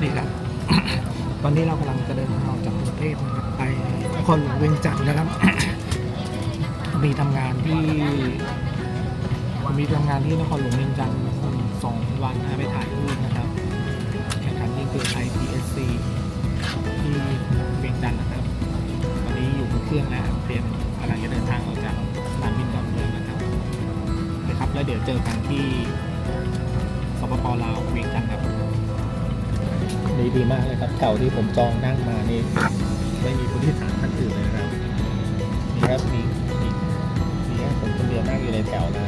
วัสดีครับ ตอนนี้เรากำลังจะเดินทางออกจากกรุงเทพนะครับไปนครหลวงเวียงจันทร์นะครับ มีทำงานที่มีทำงานที่นครหลวงเวียงจันทร์สองวันนะไปถ่ายรูปนะครับแข่งขันยิงปืนไทย PSC ที่เวียงจันทร์นะครับตอนนี้อยู่บนเครื่องแล้วเตรียมกำลังจะเดินทางออกจากสนามบินดอนเมืองนะครับนะครับ แล้วเดี๋ยวเจอกันที่สปปลาวเวียงจันทร์ครับ ดีดีมากเลยครับแถวที่ผมจองนั่งมานี่ไม่มีผู้โดยสารท่านอื่นเลยนะครับมีครับมีมีนี่ผมคนเดียวนั่งอยู่ในแถวนะ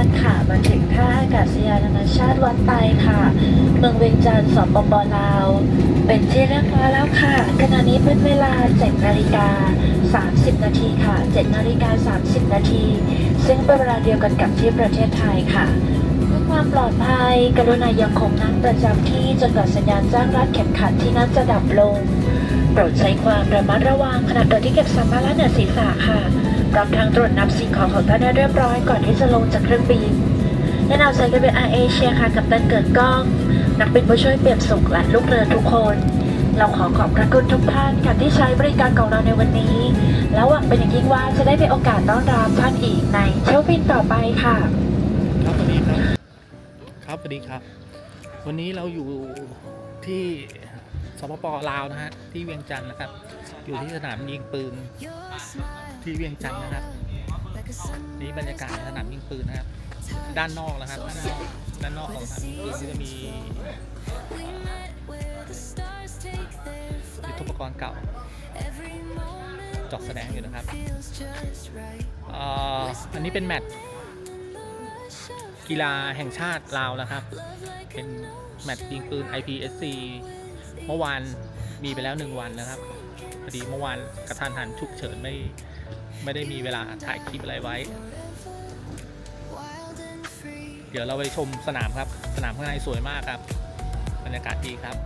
านค่ะ มาถึงท่าอากาศยานนานาชาติวัดไตค่ะ เมืองเวียงจันทร์สปปลาว เป็นที่เรียบร้อยแล้วค่ะขณะนี้เป็นเวลา 7 นาฬิกา 30 นาทีค่ะ 7 นาฬิกา 30 นาที ซึ่งเป็นเวลาเดียวกันกับที่ประเทศไทยค่ะเพื่อความปลอดภัย กรุณายังคงนั่งประจำที่จนกว่าสัญญาณแจ้งรัดเข็มขัดที่นั่นจะดับลง โปรดใช้ความระมัดระวังขณะเดินที่เก็บสัมภาระเหนือศีรษะค่ะ พร้อมทั้งตรวจนับสิ่งของของท่านให้เรียบร้อยก่อนที่จะลงจากเครื่องบินและนำใจกันเป็นอาเอเชียค่ะกับตันเกิดกล้อง นักบินผู้ช่วยเปรียบสุขและลูกเรือทุกคน เราขอขอบพระคุณทุกท่านค่ะที่ใช้บริการของเราในวันนี้ และหวังเป็นอย่างยิ่งว่าจะได้มีโอกาสต้อนรับท่านอีกในเที่ยวบินต่อไปค่ะ ครับสวัสดีครับ ครับสวัสดีครับ วันนี้เราอยู่ที่สปปลาวนะฮะที่เวียงจันทร์นะครับ อยู่ที่สนามยิงปืน ที่เวียงจันทร์นะครับ นี่บรรยากาศสนามยิงปืนนะครับ ด้านนอกนะครับ ด้านนอกด้านนอกของสนามยิงปืนจะมียุทธปกรณ์เก่าจอกแสดงอยู่นะครับอันนี้เป็นแมตช์กีฬาแห่งชาติลาวนะครับ เป็นแมตช์ยิงปืน IPSC เมื่อวานมีไปแล้วหนึ่งวันนะครับพอดีเมื่อวานกระทันหันฉุกเฉินไม่ ไม่ได้มีเวลาถ่ายคลิปอะไรไว้ เดี๋ยวเราไปชมสนามครับ สนามข้างในสวยมากครับ บรรยากาศดีครับ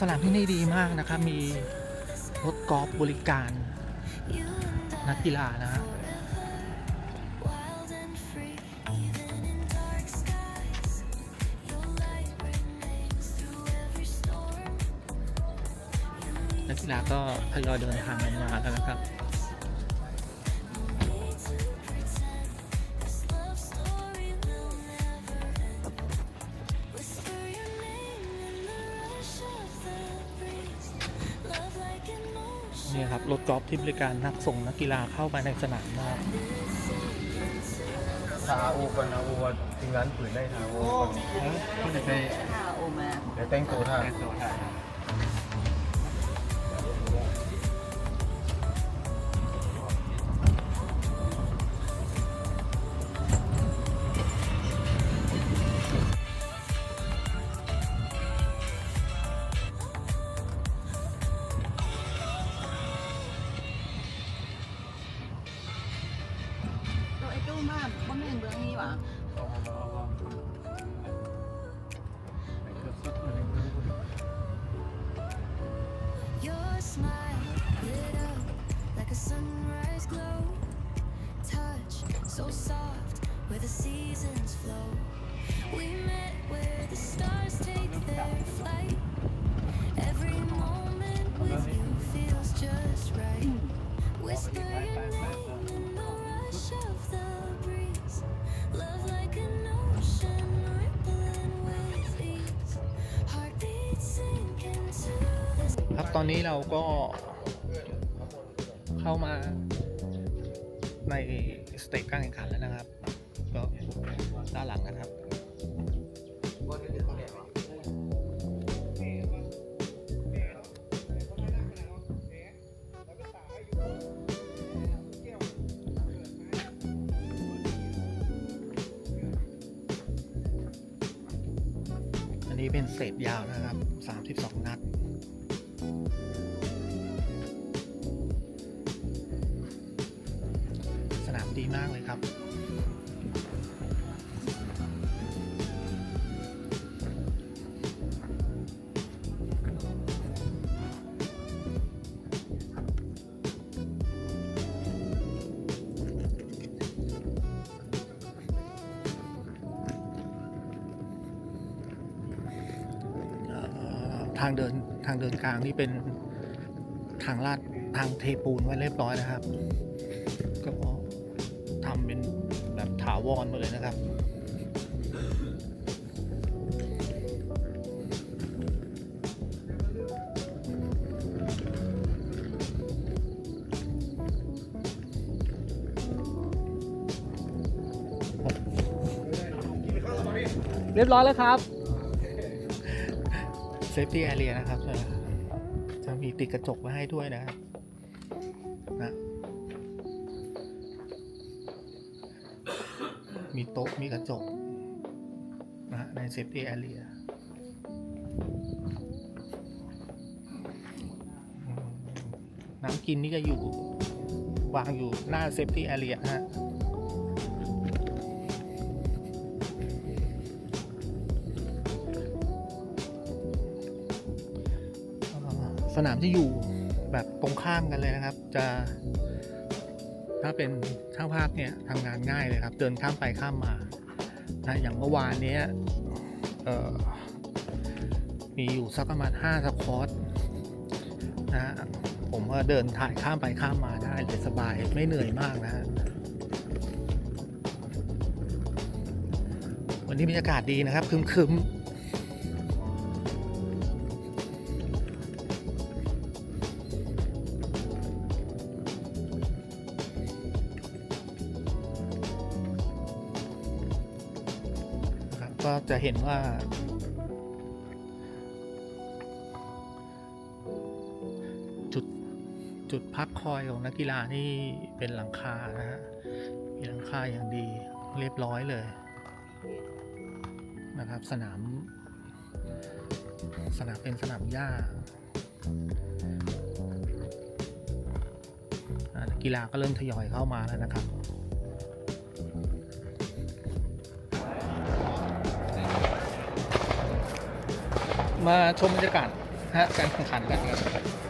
สนามที่นี่ดีมากนะครับ มีรถกอล์ฟบริการ นักกีฬานะฮะนักกีฬาก็ทยอยเดินทางกันมาแล้วนะครับ นี่ครับรถกอล์ฟที่บริการนักส่งนักกีฬาเข้าไปในสนามนะครับทาโอกันนะโอว่าทิ้งร้านปืนได้ทาโอกันก็จะใช้เดี๋ยวแต่งตัวท่าน ครับตอนนี้เราก็เข้ามาในสเตจการแข่งขันแล้วนะครับ ด้านหลังนะครับอันนี้เป็นเศษยาวนะครับ 32 นัด ทางเดินทางเดินกลางนี่เป็นทางลาดทางเทปูนไว้เรียบร้อยนะครับ ก็ทำเป็นแบบถาวรมดเลยนะครับเรียบร้อยแล้วครับ เซฟตี้แอเรียนะครับ จะมีติดกระจกไว้ให้ด้วยนะครับนะมีโต๊ะมีกระจกนะฮะในเซฟตี้แอเรียน้ำกินนี่ก็อยู่ วางอยู่หน้าเซฟตี้แอเรียฮะ นามจะอยู่แบบตรงข้ามกันเลยนะครับ จะ ถ้าเป็นช่างภาพเนี่ยทำงานง่ายเลยครับ เดินข้ามไปข้ามมานะอย่างเมื่อวานนี้มีอยู่สักประมาณ5สคอตนะฮะผมก็เดินถ่ายข้ามไปข้ามมาได้เลยสบายไม่เหนื่อยมากนะวันนี้บรรยากาศดีนะครับคึมๆ จะเห็นว่า จุดจุดพักคอยของนักกีฬานี่เป็นหลังคานะฮะมีหลังคาอย่างดีเรียบร้อยเลย นะครับ สนาม สนามเป็นสนามหญ้าอ่านักกีฬาก็เริ่มทยอยเข้ามาแล้วนะครับ มาชมบรรยากาศฮะการแข่งขันกันครับ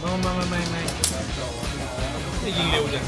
ไม่ไม่ไม่ไม่ไม่ได้ยิงเร็วจัง